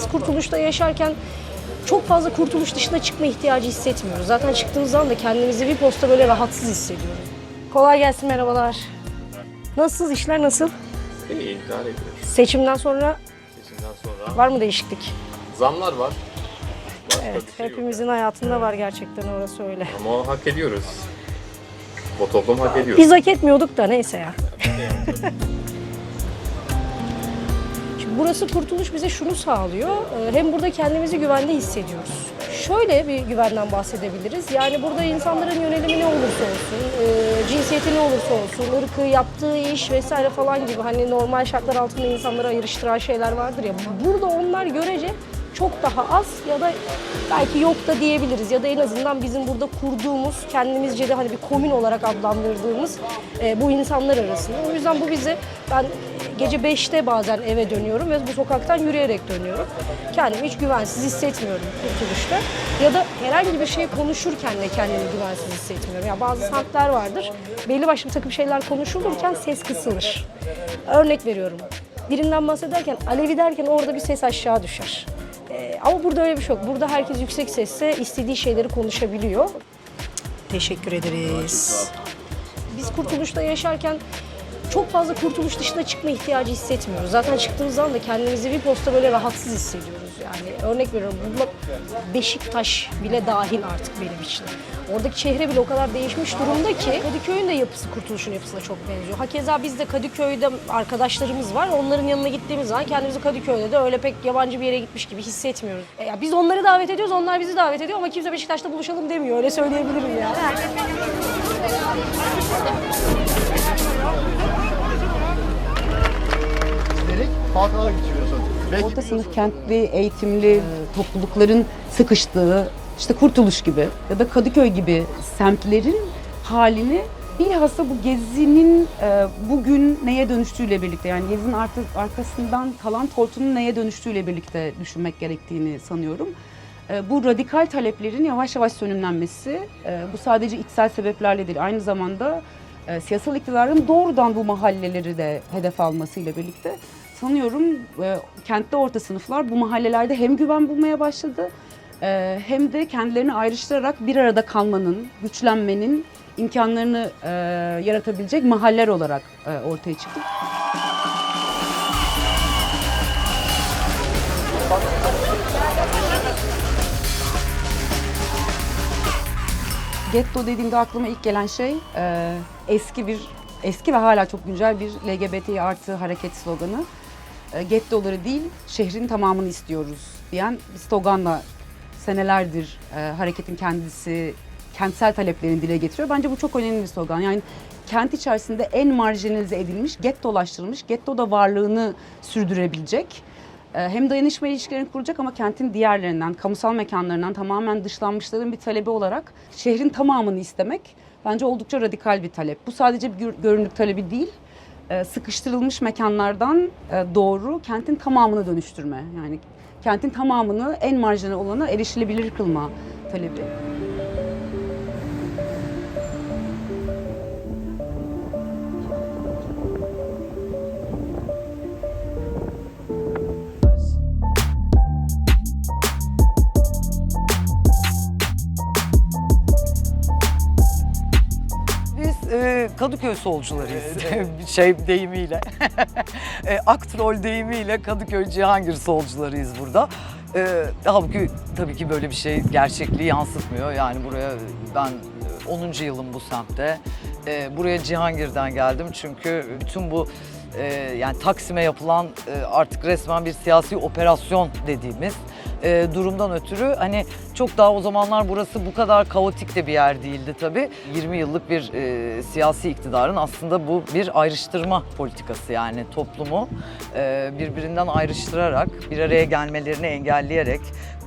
biz kurtuluşta yaşarken çok fazla kurtuluş dışına çıkma ihtiyacı hissetmiyoruz. Zaten çıktığımız zaman da kendimizi bir posta böyle rahatsız hissediyoruz. Kolay gelsin merhabalar. Nasılsınız işler nasıl? İyi, idare ediyoruz. Seçimden sonra Seçimden sonra var mı değişiklik? zamlar var. Başka Evet, bir şey yok. hepimizin hayatında var gerçekten orası öyle. Ama hak ediyoruz. O toplum hak ediyor. Biz hak etmiyorduk da neyse ya. Burası kurtuluş bize şunu sağlıyor. e, Hem burada kendimizi güvende hissediyoruz. Şöyle bir güvenden bahsedebiliriz. Yani burada insanların yönelimi ne olursa olsun, e, cinsiyeti ne olursa olsun, ırkı, yaptığı iş vesaire falan gibi hani normal şartlar altında insanları ayrıştıran şeyler vardır ya. Burada onlar görece çok daha az ya da belki yok da diyebiliriz ya da en azından bizim burada kurduğumuz kendimizce de hani bir komün olarak adlandırdığımız e, bu insanlar arasında. O yüzden bu bizi ben gece 5'te bazen eve dönüyorum ve bu sokaktan yürüyerek dönüyorum. Kendimi hiç güvensiz hissetmiyorum kurtuluşta. Ya da herhangi bir şey konuşurken de kendimi güvensiz hissetmiyorum. Ya bazı semtler vardır. Belli başlı bir takım şeyler konuşulurken ses kısılır. Örnek veriyorum. Birinden bahsederken, Alevi derken orada bir ses aşağı düşer. Ee, ama burada öyle bir şey yok. Burada herkes yüksek sesle istediği şeyleri konuşabiliyor. Teşekkür ederiz. Biz kurtuluşta yaşarken çok fazla kurtuluş dışına çıkma ihtiyacı hissetmiyoruz. Zaten çıktığımız zaman da kendimizi bir posta böyle rahatsız hissediyoruz. Yani örnek veriyorum burada Beşiktaş bile dahil artık benim için. Oradaki şehre bile o kadar değişmiş durumda ki Kadıköy'ün de yapısı Kurtuluş'un yapısına çok benziyor. Hakeza biz de Kadıköy'de arkadaşlarımız var. Onların yanına gittiğimiz zaman kendimizi Kadıköy'de de öyle pek yabancı bir yere gitmiş gibi hissetmiyoruz. E ya biz onları davet ediyoruz, onlar bizi davet ediyor ama kimse Beşiktaş'ta buluşalım demiyor. Öyle söyleyebilirim ya. Direkt halkalar geçiriyorsun. Orta sınıf kentli, eğitimli toplulukların sıkıştığı, işte Kurtuluş gibi ya da Kadıköy gibi semtlerin halini bilhassa bu gezinin e, bugün neye dönüştüğüyle birlikte yani gezinin artık arkasından kalan tortunun neye dönüştüğüyle birlikte düşünmek gerektiğini sanıyorum. E, bu radikal taleplerin yavaş yavaş sönümlenmesi e, bu sadece içsel sebeplerle değil aynı zamanda e, siyasal iktidarın doğrudan bu mahalleleri de hedef almasıyla birlikte sanıyorum e, kentte orta sınıflar bu mahallelerde hem güven bulmaya başladı e, hem de kendilerini ayrıştırarak bir arada kalmanın, güçlenmenin imkanlarını e, yaratabilecek mahaller olarak e, ortaya çıktı. Getto dediğimde aklıma ilk gelen şey e, eski bir eski ve hala çok güncel bir LGBT artı hareket sloganı. E, gettoları değil, şehrin tamamını istiyoruz diyen bir sloganla senelerdir e, hareketin kendisi kentsel taleplerini dile getiriyor. Bence bu çok önemli bir slogan. Yani kent içerisinde en marjinalize edilmiş, gettolaştırılmış, gettoda varlığını sürdürebilecek e, hem dayanışma ilişkilerini kuracak ama kentin diğerlerinden, kamusal mekanlarından tamamen dışlanmışların bir talebi olarak şehrin tamamını istemek bence oldukça radikal bir talep. Bu sadece bir gör- görünürlük talebi değil, sıkıştırılmış mekanlardan e, doğru kentin tamamını dönüştürme. Yani kentin tamamını en marjinal olana erişilebilir kılma talebi. Kadıköy solcularıyız. şey deyimiyle. e, Aktrol deyimiyle Kadıköy Cihangir solcularıyız burada. E, halbuki tabii ki böyle bir şey gerçekliği yansıtmıyor. Yani buraya ben e, 10. yılım bu semtte. E, buraya Cihangir'den geldim çünkü bütün bu e, yani Taksim'e yapılan e, artık resmen bir siyasi operasyon dediğimiz e, durumdan ötürü hani çok daha o zamanlar burası bu kadar kaotik de bir yer değildi tabii. 20 yıllık bir e, siyasi iktidarın aslında bu bir ayrıştırma politikası yani toplumu e, birbirinden ayrıştırarak bir araya gelmelerini engelleyerek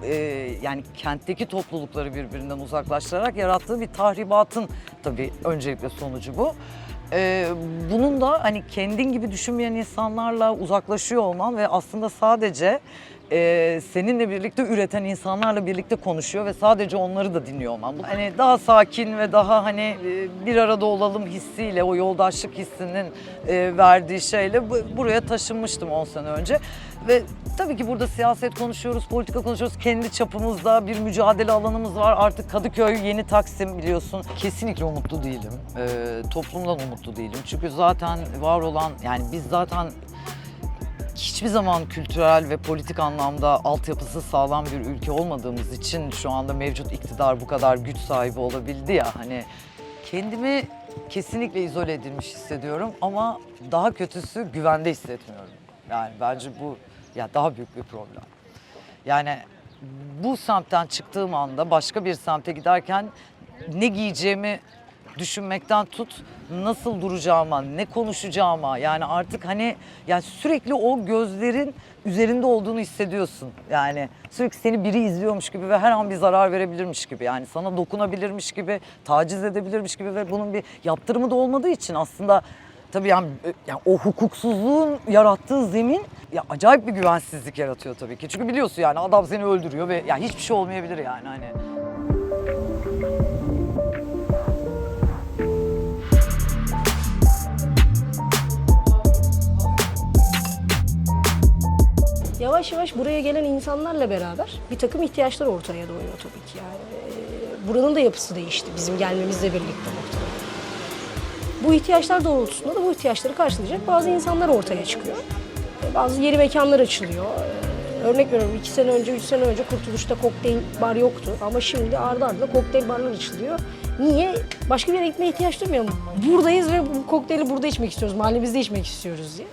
e, yani kentteki toplulukları birbirinden uzaklaştırarak yarattığı bir tahribatın tabii öncelikle sonucu bu. Ee, bunun da hani kendin gibi düşünmeyen insanlarla uzaklaşıyor olman ve aslında sadece e, seninle birlikte üreten insanlarla birlikte konuşuyor ve sadece onları da dinliyor olman. Bu Hani daha sakin ve daha hani e, bir arada olalım hissiyle, o yoldaşlık hissinin e, verdiği şeyle bu- buraya taşınmıştım 10 sene önce. Ve tabii ki burada siyaset konuşuyoruz, politika konuşuyoruz. Kendi çapımızda bir mücadele alanımız var. Artık Kadıköy, yeni Taksim biliyorsun. Kesinlikle umutlu değilim. Ee, toplumdan umutlu değilim. Çünkü zaten var olan, yani biz zaten hiçbir zaman kültürel ve politik anlamda altyapısı sağlam bir ülke olmadığımız için şu anda mevcut iktidar bu kadar güç sahibi olabildi ya hani kendimi kesinlikle izole edilmiş hissediyorum ama daha kötüsü güvende hissetmiyorum. Yani bence bu ya daha büyük bir problem. Yani bu semtten çıktığım anda başka bir semte giderken ne giyeceğimi düşünmekten tut nasıl duracağıma, ne konuşacağıma yani artık hani yani sürekli o gözlerin üzerinde olduğunu hissediyorsun. Yani sürekli seni biri izliyormuş gibi ve her an bir zarar verebilirmiş gibi. Yani sana dokunabilirmiş gibi, taciz edebilirmiş gibi ve bunun bir yaptırımı da olmadığı için aslında Tabii yani, yani o hukuksuzluğun yarattığı zemin ya acayip bir güvensizlik yaratıyor tabii ki. Çünkü biliyorsun yani adam seni öldürüyor ve ya hiçbir şey olmayabilir yani hani. Yavaş yavaş buraya gelen insanlarla beraber bir takım ihtiyaçlar ortaya doğuyor tabii ki. Yani e, buranın da yapısı değişti bizim gelmemizle birlikte muhtemelen. Bu ihtiyaçlar doğrultusunda da bu ihtiyaçları karşılayacak bazı insanlar ortaya çıkıyor. E, Bazı yeni mekanlar açılıyor. E, Örnek veriyorum iki sene önce, üç sene önce Kurtuluş'ta kokteyl bar yoktu. Ama şimdi ardı ardına kokteyl barlar açılıyor. Niye? Başka bir yere gitmeye ihtiyaç duymuyor. Buradayız ve bu kokteyli burada içmek istiyoruz. Mahallemizde içmek istiyoruz diye.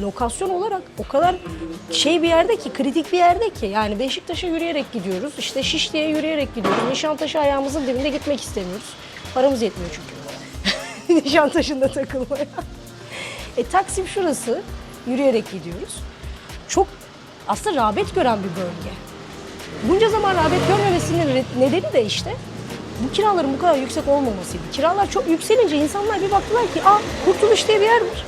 Lokasyon olarak o kadar şey bir yerde ki, kritik bir yerde ki. Yani Beşiktaş'a yürüyerek gidiyoruz, işte Şişli'ye yürüyerek gidiyoruz. Nişantaşı ayağımızın dibinde gitmek istemiyoruz. Paramız yetmiyor çünkü. Nişantaşı'nda takılmaya. E Taksim şurası, yürüyerek gidiyoruz. Çok aslında rağbet gören bir bölge. Bunca zaman rağbet görmemesinin nedeni de işte bu kiraların bu kadar yüksek olmamasıydı. Kiralar çok yükselince insanlar bir baktılar ki aa Kurtuluş diye bir yer var.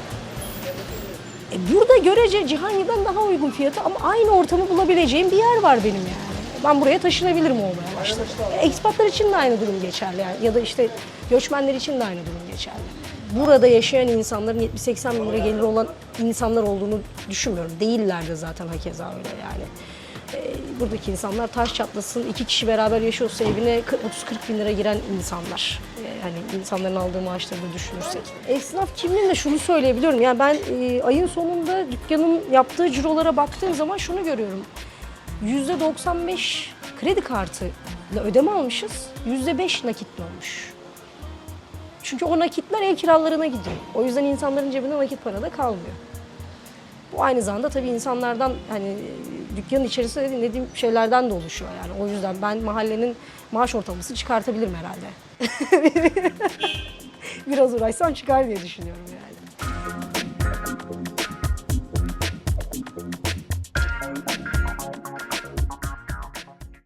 Burada görece Cihangir'den daha uygun fiyatı ama aynı ortamı bulabileceğim bir yer var benim yani. Ben buraya taşınabilirim olmaya başladı. Ekspatlar için de aynı durum geçerli yani. ya da işte göçmenler için de aynı durum geçerli. Burada yaşayan insanların 70-80 bin lira geliri olan insanlar olduğunu düşünmüyorum. Değiller de zaten hakeza öyle yani. E, buradaki insanlar taş çatlasın, iki kişi beraber yaşıyorsa evine 30-40 bin lira giren insanlar. Hani insanların aldığı maaşları da düşünürsek. Esnaf kimliğinde şunu söyleyebiliyorum. Yani ben e, ayın sonunda dükkanın yaptığı cirolara baktığım zaman şunu görüyorum. %95 kredi kartıyla ödeme almışız, %5 nakitli olmuş. Çünkü o nakitler ev kiralarına gidiyor. O yüzden insanların cebinde nakit para da kalmıyor. Bu aynı zamanda tabii insanlardan hani dükkanın içerisinde dinlediğim şeylerden de oluşuyor yani. O yüzden ben mahallenin maaş ortalaması çıkartabilirim herhalde. Biraz uğraşsam çıkar diye düşünüyorum yani.